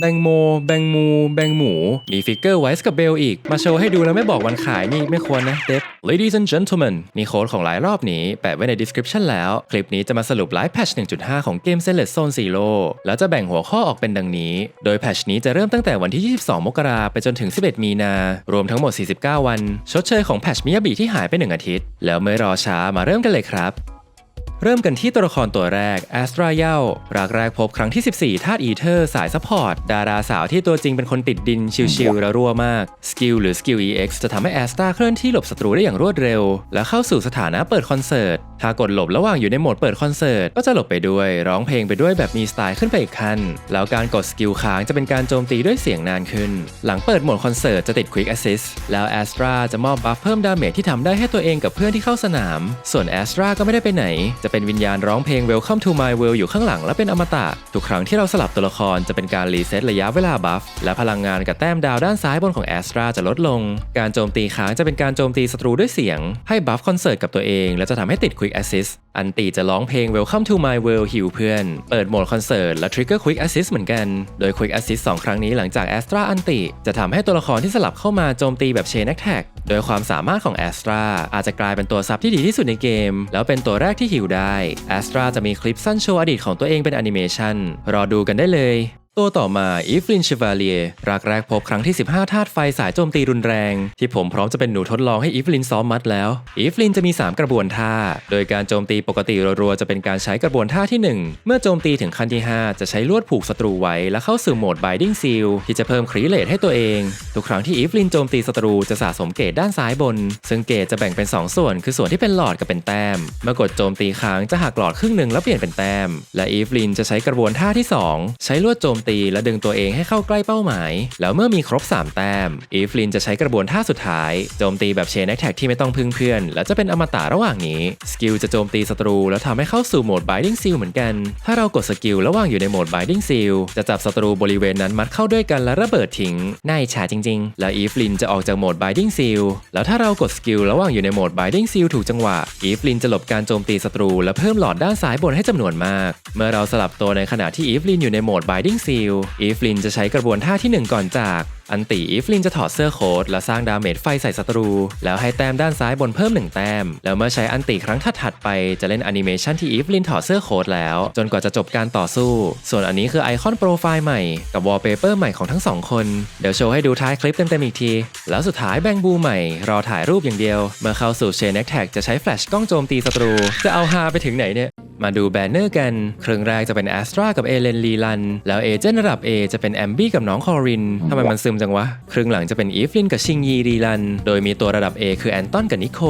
แบงโม แบงมู แบงหมู มีฟิกเกอร์ไวส์กับเบลอีก มาโชว์ให้ดูแล้วไม่บอกวันขายนี่ไม่ควรนะเด็บ Ladies and gentlemen มีโค้ดของหลายรอบนี้ แปะไว้ใน description แล้ว คลิปนี้จะมาสรุปไลฟ์แพทช1.5 ของเกม Select Zone Zero แล้วจะแบ่งหัวข้อออกเป็นดังนี้ โดยแพทชนี้จะเริ่มตั้งแต่วันที่ 22 มกราไปจนถึง 11 มีนา รวมทั้งหมด 49 วัน ชดเชยของแพทชมิยาบิที่หายไป 1 อาทิตย์ แล้วไม่รอช้ามาเริ่มกันเลยครับ เริ่มกันที่ตัวละครตัวแรกแอสตราเยลรักแรกพบครั้งที่ 14ธาตุอีเทอร์สายซัพพอร์ต ดาราสาวที่ตัวจริงเป็นคนติดดิน ชิลๆและรั่วมาก สกิลหรือสกิล EX จะทำให้แอสตราเคลื่อนที่หลบศัตรูได้อย่างรวดเร็ว และเข้าสู่สถานะเปิดคอนเสิร์ต ถ้ากดหลบระหว่างอยู่ในโหมดเปิดคอนเสิร์ต ก็จะหลบไปด้วย ร้องเพลงไปด้วยแบบมีสไตล์ขึ้นไปอีกขั้น แล้วการกดสกิลค้างจะเป็นการโจมตีด้วยเสียงนานขึ้น หลังเปิดโหมดคอนเสิร์ตจะติด Quick Assist แล้วแอสตราจะมอบบัฟเพิ่มดาเมจที่ทำได้ให้ตัวเองกับเพื่อนที่เข้าสนาม ส่วนแอสตราก็ไม่ได้ไปไหนจะเป็นวิญญาณร้องเพลง Welcome to my world อยู่ข้างหลังและเป็นอมตะ ทุกครั้งที่เราสลับตัวละครจะเป็นการรีเซ็ตระยะเวลาบัฟ และพลังงานกับแต้มดาวด้านซ้ายบนของแอสตราจะลดลง การโจมตีค้างจะเป็นการโจมตีศัตรูด้วยเสียง ให้บัฟคอนเสิร์ตกับตัวเอง และจะทำให้ติด Quick Assist อันตีจะร้องเพลง Welcome to my world หิวเพื่อน เปิดโหมดคอนเสิร์ตและ Trigger Quick Assist เหมือนกัน โดย Quick Assist 2 ครั้งนี้หลังจาก Astra อันติจะทำให้ตัวละครที่สลับเข้ามาโจมตีแบบ Chain Attack โดยความสามารถของ Astra อาจจะกลายเป็นตัวซับที่ดีที่สุดในเกม แล้วเป็นตัวแรกที่หิวได้ Astra จะมีคลิปสั้นโชว์อดีตของตัวเองเป็นแอนิเมชันรอดูกันได้เลย ตัวต่อมาอีฟลินช e วาเลียรักแรกพบครั้งที่ 15ธาตุไฟสายโจมตีรุนแรง ที่ผมพร้อมจะเป็นหนูทดลองให้อีฟลินซ้อมมัดแล้ว อีฟลินจะมี 3 กระบวนท่า โดยการโจมตีปกติรัวๆจะเป็นการใช้กระบวนท่าที่ 1 เมื่อโจมตีถึงขั้นที่ 5 จะใช้ลวดผูกศัตรูไว้ และเข้าสู่โหมด Binding Seal ที่จะเพิ่มครีเลตให้ตัวเอง ทุกครั้งที่อีฟลินโจมตีศัตรูจะสะสมเกรดด้านซ้ายบน ซึ่งเกรดจะแบ่งเป็น 2 ส่วน คือส่วนที่เป็นหลอดกับเป็นแต้ม เมื่อกดโจมตีค้างจะหักหลอดครึ่งหนึ่งแล้วเปลี่ยนเป็นแต้ม และอีฟลินจะใช้กระบวนท่าที่ 2 ใช้ลวดโจมตี และดึงตัวเองให้เข้าใกล้เป้าหมาย แล้วเมื่อมีครบ 3 แต้มอีฟลินจะใช้กระบวนท่าสุดท้าย โจมตีแบบเชนแอคแท็กที่ไม่ต้องพึ่งเพื่อน และจะเป็นอมตะระหว่างนี้ สกิลจะโจมตีศัตรู แล้วทำให้เข้าสู่โหมด Binding Seal เหมือนกัน ถ้าเรากดสกิลระหว่างอยู่ในโหมด Binding Seal จะจับศัตรูบริเวณนั้นมัดเข้าด้วยกันและระเบิดทิ้งน่าอิจฉาจริง ๆ และอีฟลินจะออกจากโหมด Binding Seal แล้วถ้าเรากดสกิลระหว่างอยู่ในโหมด Binding Seal ถูกจังหวะอีฟลินจะหลบการโจมตีศัตรูและเพิ่มหลอดด้านซ้ายบนให้จำนวนมาก เมื่อเราสลับตัวในขณะที่อีฟลินอยู่ในโหมดอีฟลินจะใช้กระบวนท่าที่ 1 ก่อนจาก อันตีอีฟลินจะถอดเสื้อโค้ทและสร้างดาเมจไฟใส่ศัตรู แล้วให้แต้มด้านซ้ายบนเพิ่ม 1 แต้ม แล้วเมื่อใช้อันตีครั้งถัดๆไปจะเล่นแอนิเมชันที่อีฟลินถอดเสื้อโค้ทแล้ว จนกว่าจะจบการต่อสู้ ส่วนอันนี้คือไอคอนโปรไฟล์ใหม่กับวอลเปเปอร์ใหม่ของทั้งสองคนเดี๋ยวโชว์ให้ดูท้ายคลิปเต็มๆอีกที แล้วสุดท้ายแบงบูใหม่ รอถ่ายรูปอย่างเดียว เมื่อเข้าสู่เชนแอคแท็กจะใช้แฟลชกล้องโจมตีศัตรูจะเอาฮาไปถึงไหนเนี่ย มาดูแบนเนอร์กันครึ่งแรกจะเป็นแอสตรากับเอเลนลีลัน แล้วเอเจนต์ระดับ A จะเป็นแอมบี้กับน้องคอรินทำไมมันซึมจังวะครึ่งหลังจะเป็นอีฟลินกับชิงยีรีลัน โดยมีตัวระดับ A คือแอนตอนกับนิโค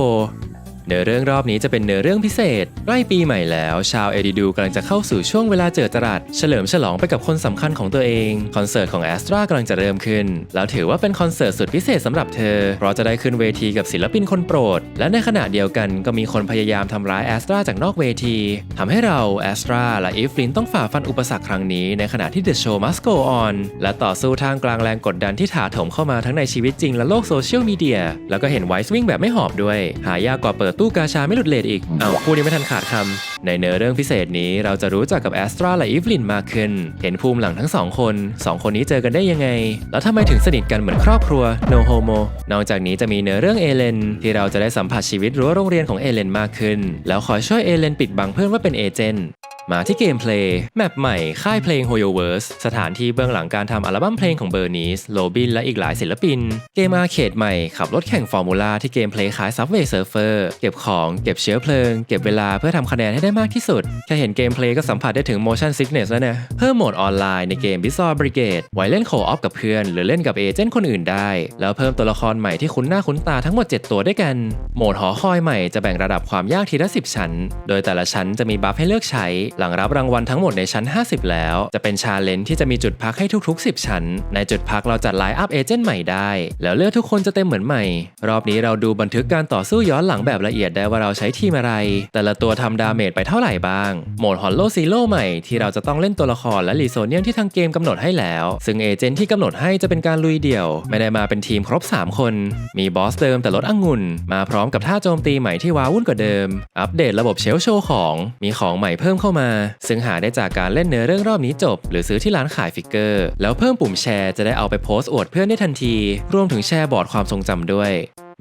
เนื้อเรื่องรอบนี้จะเป็นเนื้อเรื่องพิเศษ ใกล้ปีใหม่แล้ว ชาวเอดิดูกำลังจะเข้าสู่ช่วงเวลาเจิดจรัสเฉลิมฉลองไปกับคนสำคัญของตัวเอง คอนเสิร์ตของแอสตรากำลังจะเริ่มขึ้น แล้วถือว่าเป็นคอนเสิร์ตสุดพิเศษสำหรับเธอ เพราะจะได้ขึ้นเวทีกับศิลปินคนโปรด และในขณะเดียวกันก็มีคนพยายามทำร้ายแอสตราจากนอกเวทีทำให้เราแอสตราและอีฟลินต้องฝ่าฟันอุปสรรคครั้งนี้ในขณะที่ The Show Must Go On และต่อสู้ทามกลางแรงกดดันที่ถาโถมเข้ามาทั้งในชีวิตจริงและโลกโซเชียลมีเดียแล้วก็เห็นไวส์วิ่งแบบไม่หอบด้วย หายากกว่าเปิดตู้กาชาไม่หลุดเลทอีกอ้าวพูดยังไม่ทันขาดคำในเนื้อเรื่องพิเศษนี้เราจะรู้จักกับแอสตราและอีฟลินมากขึ้น เห็นภูมิหลังทั้งสองคนสองคนนี้เจอกันได้ยังไง แล้วทำไมถึงสนิทกันเหมือนครอบครัว no homo นอกจากนี้จะมีเนื้อเรื่องเอเลนที่เราจะได้สัมผัสชีวิตรั้วโรงเรียนของเอเลนมากขึ้น แล้วคอยช่วยเอเลนปิดบังเพื่อนว่าเป็นเอเจนต์ มาที่เกมเพลย์แมปใหม่ ค่ายเพลง Hoyoverse สถานที่เบื้องหลังการทำอัลบั้มเพลงของเบอร์นีสโลบินและอีกหลายศิลปิน เกมอาร์เคดใหม่ ขับรถแข่งฟอร์มูลาที่เกมเพลย์คล้าย Subway Surfer เก็บของเก็บเชื้อเพลิง เก็บเวลาเพื่อทำคะแนนให้ได้มากที่สุด แค่เห็นเกมเพลย์ก็สัมผัสได้ถึง motion sickness แล้วนะเพิ่มโหมดออนไลน์ในเกม b i z a r r Brigade ไว้เล่นโคออฟกับเพื่อน หรือเล่นกับเอเจนต์คนอื่นได้ แล้วเพิ่มตัวละครใหม่ที่คุ้นหน้าคุ้นตาทั้งหมด 7 ตัวด้วยกันโหมดหอคอยใหม่จะแบ่งระดับความยากทีละ10 ชั้น โดยแต่ละชั้นจะมีบัฟให้เลือกใช้หลังรับรางวัลทั้งหมดในชั้น 50 แล้ว จะเป็นชาเลนจ์ที่จะมีจุดพักให้ทุก ๆ 10 ชั้น ในจุดพักเราจัดไลน์อัพเอเจนต์ใหม่ได้ แล้วเลือกทุกคนจะเต็มเหมือนใหม่ รอบนี้เราดูบันทึกการต่อสู้ย้อนหลังแบบละเอียดได้ว่าเราใช้ทีมอะไร แต่ละตัวทำดาเมจไปเท่าไหร่บ้าง โหมดฮอลโลซีโร่ใหม่ที่เราจะต้องเล่นตัวละครและรีโซเนียมที่ทางเกมกำหนดให้แล้ว ซึ่งเอเจนต์ที่กำหนดให้จะเป็นการลุยเดี่ยว ไม่ได้มาเป็นทีมครบ 3 คน มีบอสเดิมแต่ลดองุ่น มาพร้อมกับท่าโจมตีใหม่ที่ว้าวุ่นกว่าเดิม อัปเดตระบบเชลโชของ มีของใหม่เพิ่มเข้ามาซึ่งหาได้จากการเล่นเนื้อเรื่องรอบนี้จบ หรือซื้อที่ร้านขายฟิกเกอร์ แล้วเพิ่มปุ่มแชร์จะได้เอาไปโพสต์อวดเพื่อนได้ทันที รวมถึงแชร์บอร์ดความทรงจำด้วย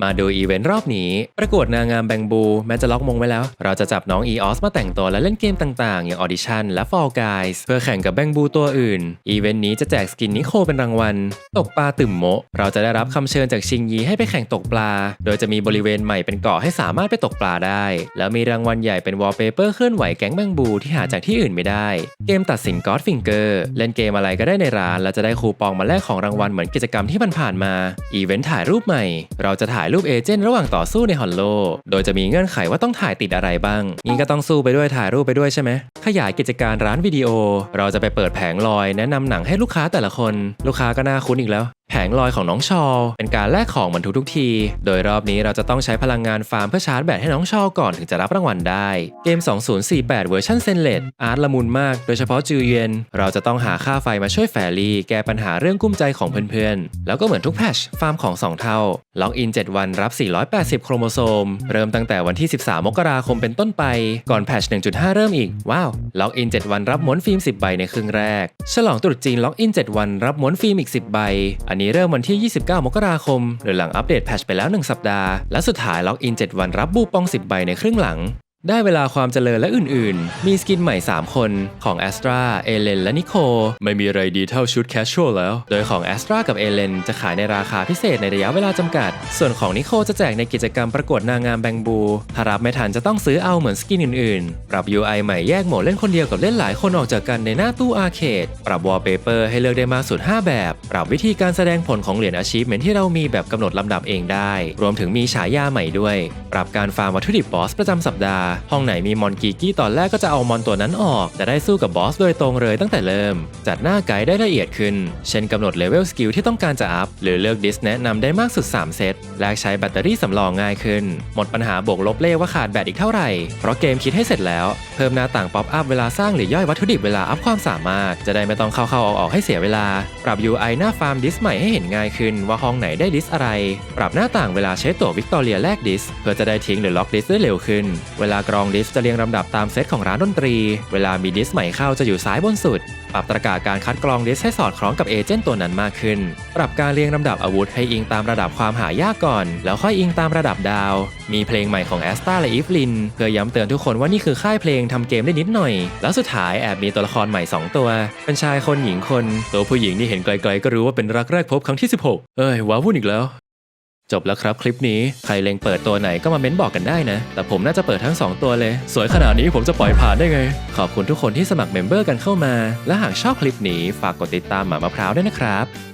มาดูอีเวนต์รอบนี้ ประกวดนางงามแบงบู แม้จะล็อกมงไว้แล้ว เราจะจับน้อง EOS มาแต่งตัวและเล่นเกมต่างๆ อย่าง Audition และ Fall Guys เพื่อแข่งกับแบงบูตัวอื่น อีเวนต์นี้จะแจกสกินนิโคเป็นรางวัล ตกปลาตึมโมเราจะได้รับคำเชิญจากชิงยีให้ไปแข่งตกปลา โดยจะมีบริเวณใหม่เป็นเกาะให้สามารถไปตกปลาได้ แล้วมีรางวัลใหญ่เป็นวอลเปเปอร์เคลื่อนไหวแก๊งแบงบูที่หาจากที่อื่นไม่ได้ เกมตัดสิน God Finger เล่นเกมอะไรก็ได้ในร้าน แล้วจะได้คูปองมาแลกของรางวัลเหมือนกิจกรรมที่ผ่านๆมา อีเวนต์ถ่ายรูปใหม่ เราจะถ่ายายรูปเอเจนต์ระหว่างต่อสู้ในฮอลโล โดยจะมีเงื่อนไขว่าต้องถ่ายติดอะไรบ้าง นี่ก็ต้องสู้ไปด้วยถ่ายรูปไปด้วยใช่ไหม ขยายกิจการร้านวิดีโอ เราจะไปเปิดแผงลอยแนะนำหนังให้ลูกค้าแต่ละคน ลูกค้าก็น่าคุ้นอีกแล้ว แผงลอยของน้องชอลเป็นการแลกของเหมือนทุกๆที โดยรอบนี้เราจะต้องใช้พลังงานฟาร์มเพื่อชาร์จแบตให้น้องชอลก่อนถึงจะรับรางวัลได้ เกม 2048 เวอร์ชันเซนเลตอาร์ตละมุนมาก โดยเฉพาะจือเย็น เราจะต้องหาค่าไฟมาช่วยแฟรี่แก้ปัญหาเรื่องกุ้มใจของเพื่อนๆ แล้วก็เหมือนทุกแพชฟาร์มของ 2 เท่า ล็อกอิน 7 วันรับ 480 โครโมโซม เริ่มตั้งแต่วันที่ 13 มกราคมเป็นต้นไป ก่อนแพช1.5 เริ่มอีก ว้าว ล็อกอิน 7 วันรับม้วนฟิล์ม 10 ใบในครึ่งแรก ฉลองตรุษจีนล็อกอิน 7 วันรับม้วนฟิล์มอีก 10 ใบ อันนี้เริ่มวันที่ 29 มกราคม หรือหลังอัปเดตแพทชไปแล้ว 1 สัปดาห์ และสุดท้ายล็อกอิน 7 วันรับบูปอง 10 ใบในครึ่งหลัง ได้เวลาความเจริญและอื่นๆ มีสกินใหม่ 3 คนของ a s t r a เอเลนและนิโคไม่มีอะไรดีเท่าชุดแคชชวลแล้ว โดยของ a s t r a กับเอเลนจะขายในราคาพิเศษในระยะเวลาจำกัด ส่วนของนิโคจะแจกในกิจกรรมประกวดนางงามแบงบู ถ้ารับไม่ทันจะต้องซื้อเอาเหมือนสกินอื่นๆ ปรับ UI ใหม่แยกโหมดเล่นคนเดียวกับเล่นหลายคนออกจากกันในหน้าตู้อาร์เคด ปรับวอลเปเปอร์ให้เลือกได้มากสุด 5 แบบ ปรับวิธีการแสดงผลของเหรียญ Achievement ที่เรามีแบบกำหนดลำดับเองได้ รวมถึงมีฉายาใหม่ด้วย ปรับการฟาร์มวัตถุดิบบอสประจำสัปดาห์ห้องไหนมีมอนกีกี้ตอนแรกก็จะเอามอนตัวนั้นออก จะได้สู้กับบอสโดยตรงเลยตั้งแต่เริ่ม จัดหน้าไกด์ได้ละเอียดขึ้น เช่นกำหนดเลเวลสกิลที่ต้องการจะอัพ หรือเลือกดิสแนะนำได้มากสุด 3 เซต แลกใช้แบตเตอรี่สำรองง่ายขึ้น หมดปัญหาบวกลบเลขว่าขาดแบตอีกเท่าไหร่ เพราะเกมคิดให้เสร็จแล้ว เพิ่มหน้าต่างป๊อปอัพเวลาสร้างหรือย่อยวัตถุดิบเวลาอัพความสามารถ จะได้ไม่ต้องเข้าๆออกๆให้เสียเวลา ปรับ UI หน้าฟาร์มดิสใหม่ให้เห็นง่ายขึ้น ว่าห้องไหนได้ดิสอะไร ปรับหน้าต่างเวลาใช้ตั๋ววิกตอเรียแลกดิสเพื่อจะได้ทิ้งหรือล็อกดิสได้เร็วขึ้น เวลากรองดิสจะเรียงลำดับตามเซตของร้านดนตรี เวลามีดิสใหม่เข้าจะอยู่ซ้ายบนสุด ปรับตรกาการคัดกรองดิสให้สอดคล้องกับเอเจนต์ตัวนั้นมากขึ้น ปรับการเรียงลำดับอาวุธให้อิงตามระดับความหายากก่อน แล้วค่อยอิงตามระดับดาว มีเพลงใหม่ของแอสตาและอีฟลินเพื่อย้ำเตือนทุกคนว่านี่คือค่ายเพลงทำเกมได้นิดหน่อย แล้วสุดท้ายแอบมีตัวละครใหม่ 2 ตัว เป็นชายคนหญิงคน ตัวผู้หญิงที่เห็นไกลๆก็รู้ว่าเป็นรักแรกพบครั้งที่ 16 เอ้ยว้าวุ่นอีกแล้ว จบแล้วครับคลิปนี้ ใครเล็งเปิดตัวไหนก็มาเม้นบอกกันได้นะ แต่ผมน่าจะเปิดทั้ง 2 ตัวเลย สวยขนาดนี้ผมจะปล่อยผ่านได้ไง ขอบคุณทุกคนที่สมัครเมมเบอร์กันเข้ามา และหากชอบคลิปนี้ฝากกดติดตามหมามะพร้าวด้วยนะครับ